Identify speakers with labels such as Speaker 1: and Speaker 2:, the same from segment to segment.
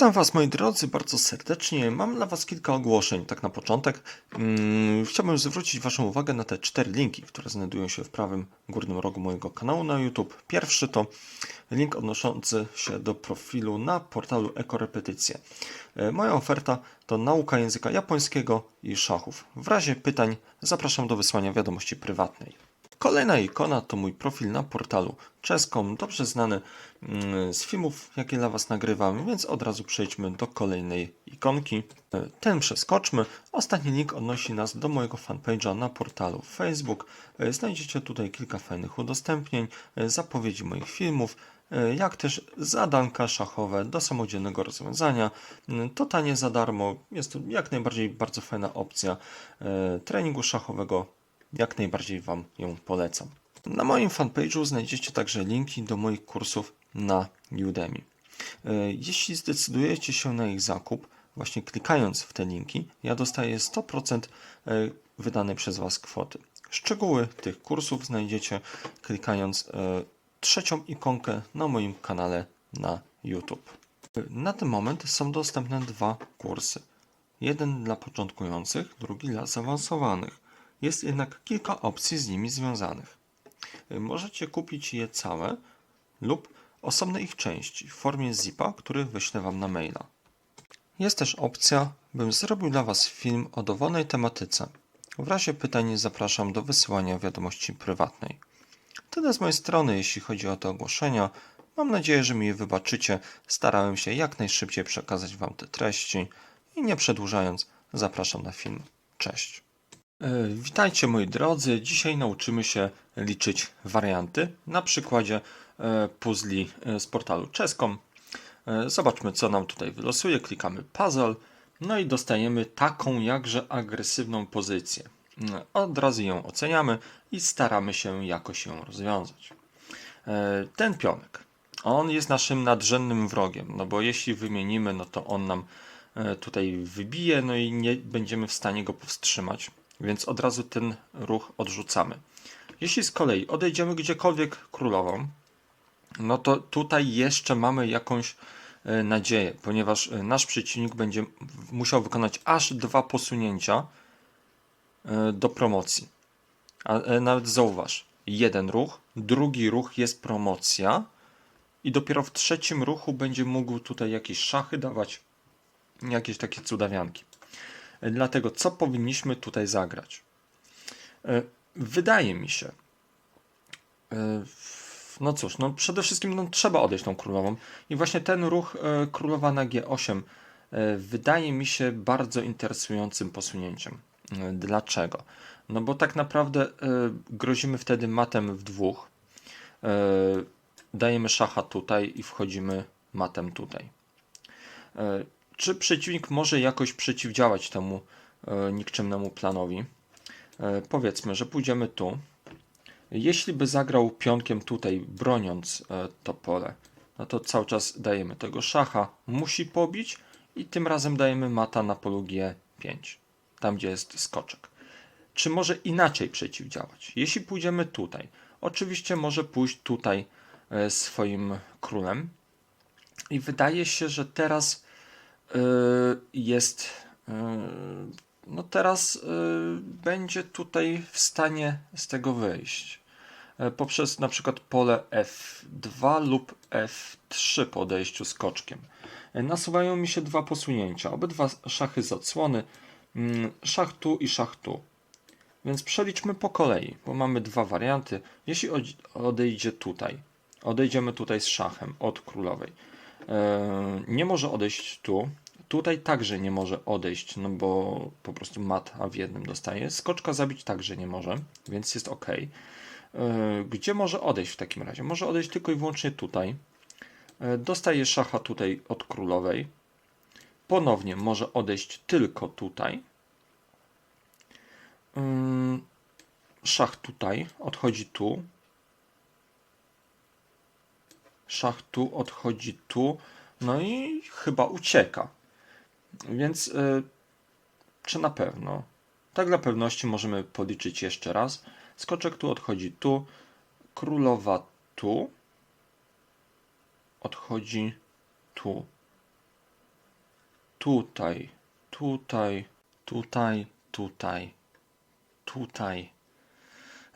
Speaker 1: Witam Was moi drodzy bardzo serdecznie. Mam dla Was kilka ogłoszeń. Tak na początek mm, chciałbym zwrócić Waszą uwagę na te cztery linki, które znajdują się w prawym górnym rogu mojego kanału na YouTube. Pierwszy to link odnoszący się do profilu na portalu Ekorepetycje. E, Moja oferta to nauka języka japońskiego i szachów. W razie pytań zapraszam do wysłania wiadomości prywatnej. Kolejna ikona to mój profil na portalu czeską, dobrze znany mm, z filmów, jakie dla Was nagrywam, więc od razu przejdźmy do kolejnej ikonki. Ten przeskoczmy. Ostatni link odnosi nas do mojego fanpage'a na portalu Facebook. Znajdziecie tutaj kilka fajnych udostępnień, zapowiedzi moich filmów, jak też zadanka szachowe do samodzielnego rozwiązania. Totalnie za darmo. Jest to jak najbardziej bardzo fajna opcja e, treningu szachowego jak najbardziej Wam ją polecam. Na moim fanpage'u znajdziecie także linki do moich kursów na Udemy. E, Jeśli zdecydujecie się na ich zakup, właśnie klikając w te linki, ja dostaję 100% e, wydanej przez Was kwoty. Szczegóły tych kursów znajdziecie klikając e, trzecią ikonkę na moim kanale na YouTube. Na ten moment są dostępne dwa kursy. Jeden dla początkujących, drugi dla zaawansowanych. Jest jednak kilka opcji z nimi związanych. Możecie kupić je całe lub osobne ich części w formie zipa, który wyślę Wam na maila. Jest też opcja, bym zrobił dla Was film o dowolnej tematyce. W razie pytań zapraszam do wysyłania wiadomości prywatnej. Tyle z mojej strony, jeśli chodzi o te ogłoszenia. Mam nadzieję, że mi je wybaczycie. Starałem się jak najszybciej przekazać Wam te treści i nie przedłużając, zapraszam na film. Cześć. E, Witajcie moi drodzy. Dzisiaj nauczymy się liczyć warianty na przykładzie e, puzli e, z portalu czeską. E, Zobaczmy co nam tutaj wylosuje. Klikamy puzzle. No i dostajemy taką jakże agresywną pozycję. Od razu ją oceniamy i staramy się jakoś ją rozwiązać. Ten pionek, on jest naszym nadrzędnym wrogiem, no bo jeśli wymienimy, no to on nam tutaj wybije, no i nie będziemy w stanie go powstrzymać, więc od razu ten ruch odrzucamy. Jeśli z kolei odejdziemy gdziekolwiek królową, no to tutaj jeszcze mamy jakąś e, nadzieję, ponieważ e, nasz przeciwnik będzie musiał wykonać aż dwa posunięcia e, do promocji. A nawet zauważ, jeden ruch, drugi ruch jest promocja i dopiero w trzecim ruchu będzie mógł tutaj jakieś szachy dawać, jakieś takie cudawianki. Dlatego co powinniśmy tutaj zagrać? E, Wydaje mi się, e, no cóż, no przede wszystkim no, trzeba odejść tą królową i właśnie ten ruch e, królowa na G8 e, wydaje mi się bardzo interesującym posunięciem. Dlaczego? No bo tak naprawdę grozimy wtedy matem w dwóch. Dajemy szacha tutaj i wchodzimy matem tutaj. Czy przeciwnik może jakoś przeciwdziałać temu e, nikczemnemu planowi? E, Powiedzmy, że pójdziemy tu. Jeśli by zagrał pionkiem tutaj, broniąc e, to pole, no to cały czas dajemy tego szacha, musi pobić i tym razem dajemy mata na polu G5, tam gdzie jest skoczek. Czy może inaczej przeciwdziałać? Jeśli pójdziemy tutaj, oczywiście może pójść tutaj swoim królem i wydaje się, że teraz jest e, no teraz y, będzie tutaj w stanie z tego wyjść. Poprzez na przykład pole F2 lub F3 po odejściu skoczkiem. Nasuwają mi się dwa posunięcia, obydwa szachy z odsłony, mm, szach tu i szach tu. Więc przeliczmy po kolei, bo mamy dwa warianty. Jeśli odejdzie tutaj, odejdziemy tutaj z szachem od królowej. E, Nie może odejść tu, Tutaj także nie może odejść, no bo po prostu mat a w jednym dostaje. Skoczka zabić także nie może, więc jest ok. Gdzie może odejść w takim razie? Może odejść tylko i wyłącznie tutaj. E, Dostaje szacha tutaj od królowej. Ponownie może odejść tylko tutaj. Szach tutaj, odchodzi tu. Szach tu, odchodzi tu. No i chyba ucieka. Więc y, czy na pewno? Tak dla pewności możemy policzyć jeszcze raz. Skoczek tu odchodzi tu, królowa tu, odchodzi tu. tutaj, tutaj, tutaj, tutaj, tutaj.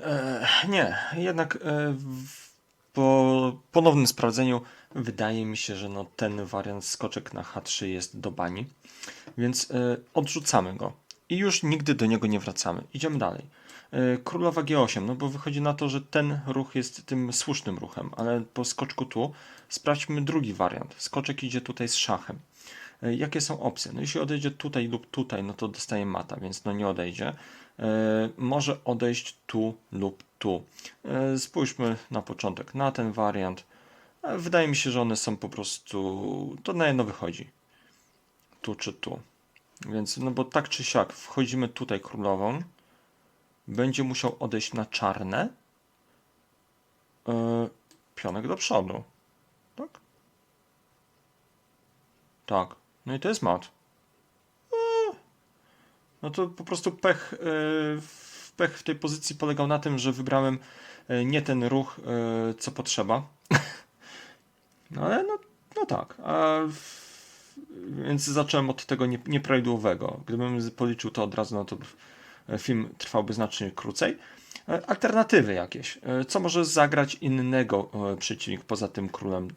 Speaker 1: E, nie, jednak e, w, po ponownym sprawdzeniu wydaje mi się, że no, ten wariant skoczek na H3 jest do bani, więc e, odrzucamy go i już nigdy do niego nie wracamy. Idziemy dalej. E, Królowa G8, no bo wychodzi na to, że ten ruch jest tym słusznym ruchem, ale po skoczku tu sprawdźmy drugi wariant. Skoczek idzie tutaj z szachem. E, Jakie są opcje? No jeśli odejdzie tutaj lub tutaj, no to dostaje mata, więc no nie odejdzie. E, Może odejść tu lub tu. E, Spójrzmy na początek na ten wariant. E, Wydaje mi się, że one są po prostu. To na jedno wychodzi. Tu czy tu. Więc, no bo tak czy siak, wchodzimy tutaj królową. Będzie musiał odejść na czarne. Pionek do przodu. Tak? Tak. No i to jest mat. No to po prostu pech, e, pech w tej pozycji polegał na tym, że wybrałem e, nie ten ruch, e, co potrzeba. No ale no, no tak. A więc zacząłem od tego nie, nieprawidłowego. Gdybym policzył to od razu, no to film trwałby znacznie krócej. Alternatywy jakieś. Co może zagrać innego przeciwnik poza tym królem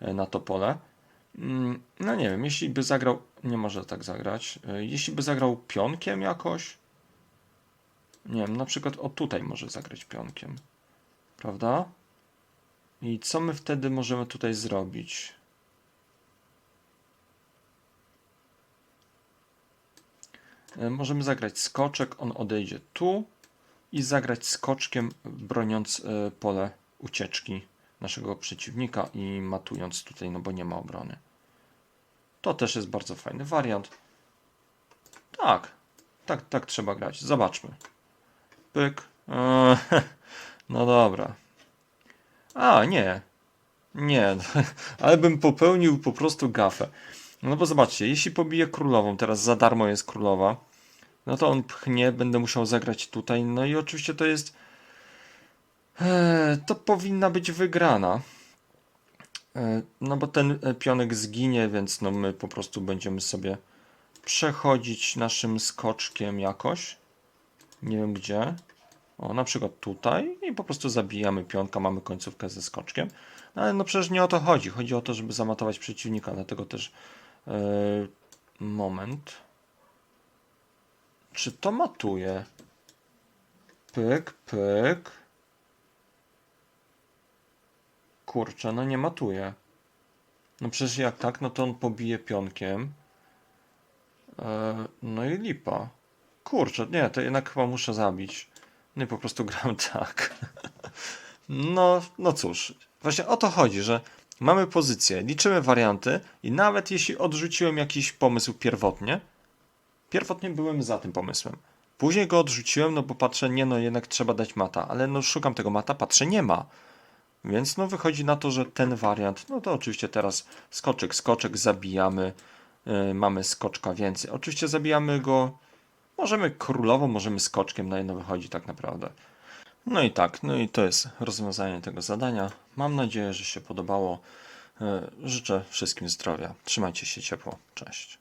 Speaker 1: na to pole? Mm, No nie wiem, jeśli by zagrał, nie może tak zagrać. E, Jeśli by zagrał pionkiem jakoś, nie wiem, na przykład o tutaj może zagrać pionkiem, prawda? I co my wtedy możemy tutaj zrobić? E, Możemy zagrać skoczek, on odejdzie tu i zagrać skoczkiem, broniąc e, pole ucieczki naszego przeciwnika i matując tutaj, no bo nie ma obrony. To też jest bardzo fajny wariant. Tak, tak, tak trzeba grać. Zobaczmy. Pyk. Eee, no dobra. A, nie. Nie, ale bym popełnił po prostu gafę. No bo zobaczcie, jeśli pobiję królową, teraz za darmo jest królowa, no to on pchnie, będę musiał zagrać tutaj, no i oczywiście to jest... Eee, to powinna być wygrana. E, No bo ten e, pionek zginie, więc no my po prostu będziemy sobie przechodzić naszym skoczkiem jakoś. Nie wiem gdzie. O, na przykład tutaj i po prostu zabijamy pionka, mamy końcówkę ze skoczkiem. No, ale no przecież nie o to chodzi. Chodzi o to, żeby zamatować przeciwnika, dlatego też e, moment. Czy to matuje? Pyk, pyk. Kurczę, no nie matuje. No przecież jak tak, no to on pobije pionkiem. E, no i lipa. Kurczę, nie, to jednak chyba muszę zabić. No i po prostu gram tak. No, no cóż, właśnie o to chodzi, że mamy pozycję, liczymy warianty i nawet jeśli odrzuciłem jakiś pomysł pierwotnie, pierwotnie byłem za tym pomysłem. Później go odrzuciłem, no bo patrzę, nie no, jednak trzeba dać mata, ale no szukam tego mata, patrzę, nie ma. Więc no wychodzi na to, że ten wariant, no to oczywiście teraz skoczek, skoczek, zabijamy, yy, mamy skoczka więcej. Oczywiście zabijamy go, możemy królową, możemy skoczkiem, na jedno wychodzi tak naprawdę. No i tak, no i to jest rozwiązanie tego zadania. Mam nadzieję, że się podobało. Yy, Życzę wszystkim zdrowia. Trzymajcie się ciepło. Cześć.